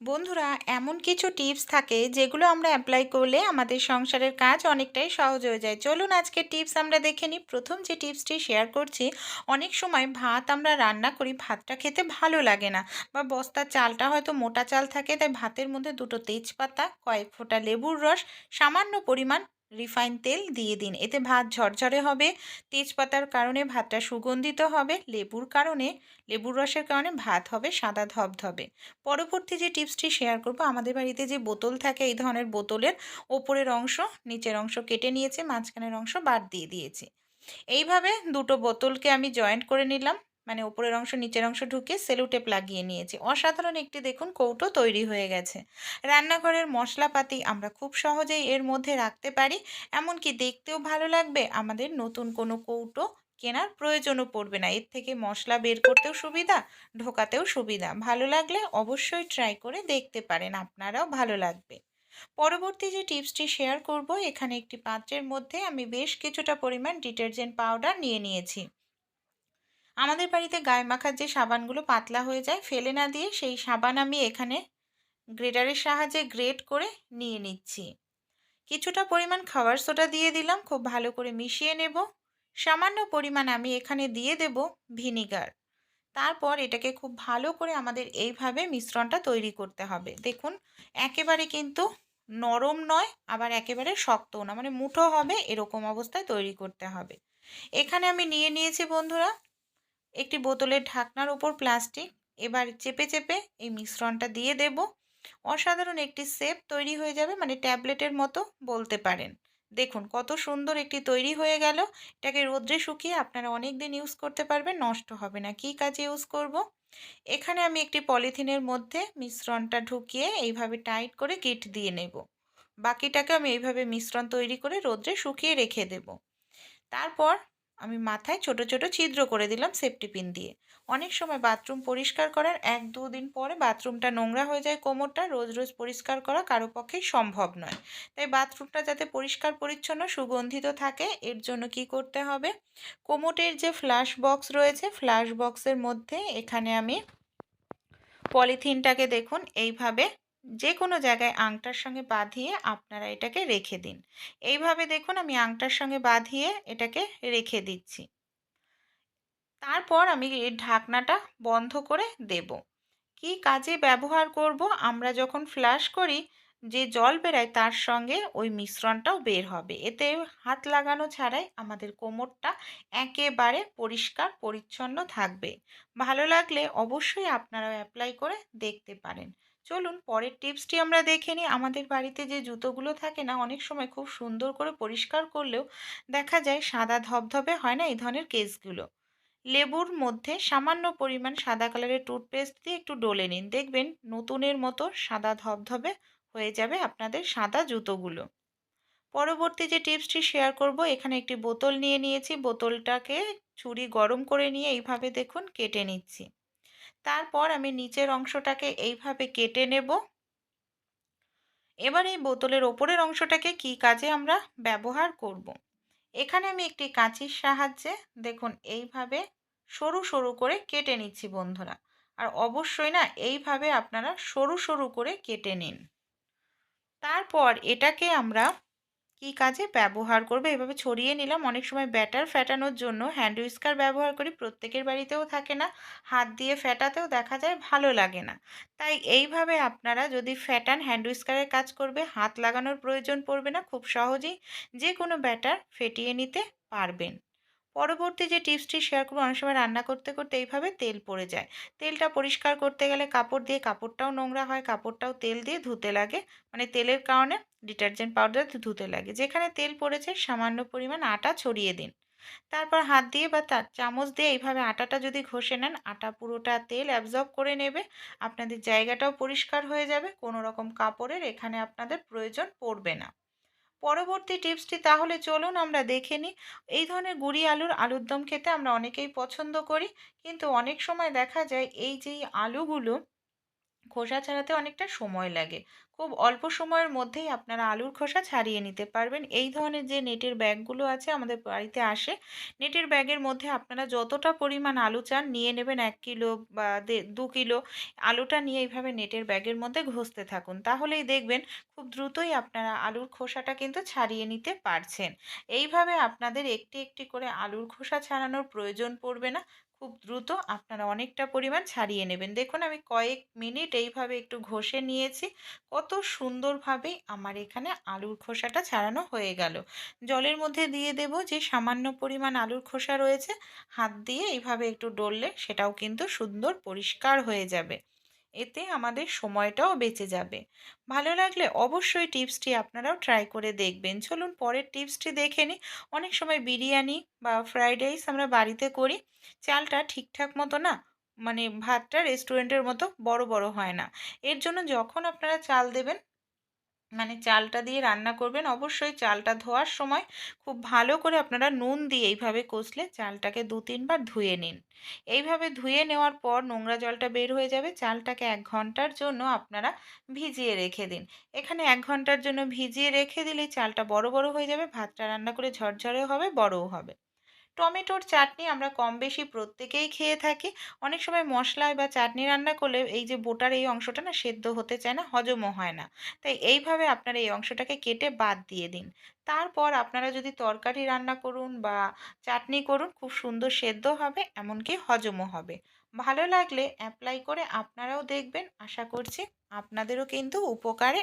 বন্ধুরা, এমন কিছু টিপস থাকে যেগুলো আমরা অ্যাপ্লাই করলে আমাদের সংসারের কাজ অনেকটাই সহজ হয়ে যায়। চলুন আজকে টিপস আমরা দেখে নিই। প্রথম যে টিপসটি শেয়ার করছি, অনেক সময় ভাত আমরা রান্না করি, ভাতটা খেতে ভালো লাগে না বা বস্তার চালটা হয়তো মোটা চাল থাকে, তাই ভাতের মধ্যে দুটো তেজপাতা, কয়েক ফোঁটা লেবুর রস, সামান্য পরিমাণ রিফাইন তেল দিয়ে দিন। এতে ভাত ঝরঝরে হবে, তেজপাতার কারণে ভাতটা সুগন্ধিত হবে, লেবুর কারণে, লেবুর রসের কারণে ভাত হবে সাদা ধবধবে। পরবর্তী যে টিপসটি শেয়ার করব, আমাদের বাড়িতে যে বোতল থাকে, এই ধরনের বোতলের ওপরের অংশ, নিচের অংশ কেটে নিয়েছে, মাঝখানের অংশ বাদ দিয়ে দিয়েছে। এইভাবে দুটো বোতলকে আমি জয়েন্ট করে নিলাম। মানে উপরের অংশ, নিচের অংশ ঢুকে সেলুটেপ লাগিয়ে নিয়েছি। অসাধারণ একটি দেখুন, কৌটো তৈরি হয়ে গেছে। রান্নাঘরের মশলাপাতি আমরা খুব সহজেই এর মধ্যে রাখতে পারি, এমনকি দেখতেও ভালো লাগবে। আমাদের নতুন কোনো কৌটো কেনার প্রয়োজনও পড়বে না। এর থেকে মশলা বের করতেও সুবিধা, ঢোকাতেও সুবিধা। ভালো লাগলে অবশ্যই ট্রাই করে দেখতে পারেন, আপনারাও ভালো লাগবে। পরবর্তী যে টিপসটি শেয়ার করব, এখানে একটি পাত্রের মধ্যে আমি বেশ কিছুটা পরিমাণ ডিটারজেন্ট পাউডার নিয়ে নিয়েছি। আমাদের বাড়িতে গায়ে মাখার যে সাবানগুলো পাতলা হয়ে যায়, ফেলে না দিয়ে সেই সাবান আমি এখানে গ্রেটারের সাহায্যে গ্রেট করে নিয়ে নিচ্ছি। কিছুটা পরিমাণ খাবার সোডা দিয়ে দিলাম, খুব ভালো করে মিশিয়ে নেব। সামান্য পরিমাণ আমি এখানে দিয়ে দেব ভিনিগার। তারপর এটাকে খুব ভালো করে আমাদের এইভাবে মিশ্রণটা তৈরি করতে হবে। দেখুন, একেবারে কিন্তু নরম নয়, আবার একেবারে শক্তও না মানে মুঠো হবে এরকম অবস্থায় তৈরি করতে হবে। এখানে আমি নিয়ে নিয়েছি বন্ধুরা একটি বোতলের ঢাকনার ওপর প্লাস্টিক, এবার চেপে চেপে এই মিশ্রণটা দিয়ে দেব। অসাধারণ একটি সেপ তৈরি হয়ে যাবে মানে ট্যাবলেটের মতো বলতে পারেন। দেখুন, কত সুন্দর একটি তৈরি হয়ে গেল। এটাকে রোদ্রে শুকিয়ে আপনারা অনেক দিন ইউজ করতে পারবেন, নষ্ট হবে না। কী কাজে ইউজ করব। এখানে আমি একটি পলিথিনের মধ্যে মিশ্রণটা ঢুকিয়ে এইভাবে টাইট করে গিট দিয়ে নেব। বাকিটাকে আমি এইভাবে মিশ্রণ তৈরি করে রোদ্রে শুকিয়ে রেখে দেব। তারপর আমি মাথায় ছোট ছোট ছিদ্র করে দিলাম সেফটি পিন দিয়ে। অনেক সময় বাথরুম পরিষ্কার করার এক দুদিন পরে বাথরুমটা নোংরা হয়ে যায় কোমরটা, রোজ রোজ পরিষ্কার করা কারও পক্ষেই সম্ভব নয়। তাই বাথরুমটা যাতে পরিষ্কার, পরিচ্ছন্ন, সুগন্ধিত থাকে, এর জন্য কি করতে হবে? কোমোটের যে ফ্ল্যাশ বক্স রয়েছে ফ্ল্যাশ বক্সের মধ্যে এখানে আমি পলিথিনটাকে দেখুন, এইভাবে যে কোনো জায়গায় আংটার সঙ্গে বাঁধিয়ে আপনারা এটাকে রেখে দিন। এইভাবে দেখুন আমি আংটার সঙ্গে বাঁধিয়ে এটাকে রেখে দিচ্ছি। তারপর আমি ঢাকনাটা বন্ধ করে দেব। কি কাজে ব্যবহার করব? আমরা যখন ফ্ল্যাশ করি, যে জল বেরায় তার সঙ্গে ওই মিশ্রণটাও বের হবে। এতে হাত লাগানো ছাড়াই আমাদের কোমরটা একেবারে পরিষ্কার, পরিচ্ছন্ন থাকবে। ভালো লাগলে অবশ্যই আপনারা অ্যাপ্লাই করে দেখতে পারেন। চলুন পরের টিপসটি আমরা দেখে নিই। আমাদের বাড়িতে যে জুতোগুলো থাকে না, অনেক সময় খুব সুন্দর করে পরিষ্কার করলেও দেখা যায় সাদা ধবধবে হয় না এই ধরনের কেসগুলো। লেবুর মধ্যে সামান্য পরিমাণ সাদা কালারের টুথপেস্ট দিয়ে একটু ডলে নিন। দেখবেন নতুনের মতো সাদা ধবধবে হয়ে যাবে আপনাদের সাদা জুতোগুলো। পরবর্তী যে টিপসটি শেয়ার করব, এখানে একটি বোতল নিয়ে নিয়েছি। বোতলটাকে ছুরি গরম করে নিয়ে এইভাবে দেখুন কেটে নিচ্ছি। তারপর আমি নিচের অংশটাকে এইভাবে কেটে নেব। এবার এই বোতলের ওপরের অংশটাকে কি কাজে আমরা ব্যবহার করব। এখানে আমি একটি কাঁচির সাহায্যে দেখুন এইভাবে সরু সরু করে কেটে নিচ্ছি বন্ধুরা। আর অবশ্যই না এইভাবে আপনারা সরু সরু করে কেটে নিন। তারপর এটাকে আমরা কি কাজে ব্যবহার করবে? এভাবে ছড়িয়ে নিলাম। অনেক সময় ব্যাটার ফ্যাটানোর জন্য হ্যান্ড উইস্কার ব্যবহার করি। প্রত্যেকের বাড়িতেও থাকে না। হাত দিয়ে ফ্যাটাতেও দেখা যায় ভালো লাগে না। তাই এইভাবে আপনারা যদি ফ্যাটান হ্যান্ড উইস্কারের কাজ করবে, হাত লাগানোর প্রয়োজন পড়বে না। খুব সহজেই যে কোনো ব্যাটার ফেটিয়ে নিতে পারবেন। পরবর্তী যে টিপসটি শেয়ার করব, অনেক সময় রান্না করতে করতে এইভাবে তেল পড়ে যায়। তেলটা পরিষ্কার করতে গেলে কাপড় দিয়ে, কাপড়টাও নোংরা হয়, কাপড়টাও তেল দিয়ে ধুতে লাগে। মানে তেলের কারণে ডিটারজেন্ট পাউডার ধুতে লাগে। যেখানে তেল পড়েছে, সামান্য পরিমাণ আটা ছড়িয়ে দিন। তারপর হাত দিয়ে বা তার চামচ দিয়ে এইভাবে আটাটা যদি ঘষে নেন, আটা পুরোটা তেল অ্যাবজর্ব করে নেবে। আপনাদের জায়গাটাও পরিষ্কার হয়ে যাবে। কোনো রকম কাপড়ের এখানে আপনাদের প্রয়োজন পড়বে না। পরবর্তী টিপসটি তাহলে চলুন আমরা দেখে নিই। এই ধরনের গুড়ি আলুর আলুর দম খেতে আমরা অনেকেই পছন্দ করি। কিন্তু অনেক সময় দেখা যায় এই যে আলুগুলো খোসা ছাড়াতে অনেকটা সময় লাগে। খুব অল্প সময়ের মধ্যেই আপনারা আলুর খোসা ছাড়িয়ে নিতে পারবেন। এই ধরনের যে নেটের ব্যাগগুলো আছে আমাদের বাড়িতে আসে, নেটের ব্যাগের মধ্যে আপনারা যতটা পরিমাণ আলু চান নিয়ে নেবেন এক কিলো বা দু কিলো, আলুটা নিয়ে এইভাবে নেটের ব্যাগের মধ্যে ঘষতে থাকুন। তাহলেই দেখবেন খুব দ্রুতই আপনারা আলুর খোসাটা কিন্তু ছাড়িয়ে নিতে পারছেন। এইভাবে আপনাদের একটি একটি করে আলুর খোসা ছাড়ানোর প্রয়োজন পড়বে না। খুব দ্রুত আপনারা অনেকটা পরিমাণ ছাড়িয়ে নেবেন। দেখুন, আমি কয়েক মিনিট এইভাবে একটু ঘষে নিয়েছি। কত সুন্দরভাবে আমার এখানে আলুর খোসাটা ছাড়ানো হয়ে গেল। জলের মধ্যে দিয়ে দেব যে সামান্য পরিমাণ আলুর খোসা রয়েছে, হাত দিয়ে এইভাবে একটু ডললে সেটাও কিন্তু সুন্দর পরিষ্কার হয়ে যাবে। এতে আমাদের সময়টাও বেঁচে যাবে। ভালো লাগলে অবশ্যই টিপসটি আপনারাও ট্রাই করে দেখবেন। চলুন পরের টিপসটি দেখে নিই। অনেক সময় বিরিয়ানি বা ফ্রাইড রাইস আমরা বাড়িতে করি, চালটা ঠিকঠাক মতো না মানে ভাতটা রেস্টুরেন্টের মতো বড় বড় হয় না। এর জন্য যখন আপনারা চাল দেবেন মানে চালটা দিয়ে রান্না করবেন, অবশ্যই চালটা ধোয়ার সময় খুব ভালো করে আপনারা নুন দিয়ে এইভাবে কষলে চালটাকে দু তিনবার ধুয়ে নিন। এইভাবে ধুয়ে নেওয়ার পর নোংরা জলটা বের হয়ে যাবে, চালটাকে এক ঘণ্টার জন্য আপনারা ভিজিয়ে রেখে দিন। এখানে এক ঘণ্টার জন্য ভিজিয়ে রেখে দিলেই চালটা বড় বড় হয়ে যাবে, ভাতটা রান্না করে ঝরঝরেও হবে, বড়ও হবে। টমেটোর চাটনি আমরা কম বেশি প্রত্যেকেই খেয়ে থাকি। অনেক সময় মশলায় বা চাটনি রান্না করলে এই যে বোটার এই অংশটা না সেদ্ধ হতে চায় না, হজমও হয় না। তাই এইভাবে আপনারা এই অংশটাকে কেটে বাদ দিয়ে দিন। তারপর আপনারা যদি তরকারি রান্না করুন বা চাটনি করুন, খুব সুন্দর সেদ্ধ হবে, এমনকি হজমও হবে। ভালো লাগলে অ্যাপ্লাই করে আপনারাও দেখবেন। আশা করছি আপনাদেরও কিন্তু উপকারে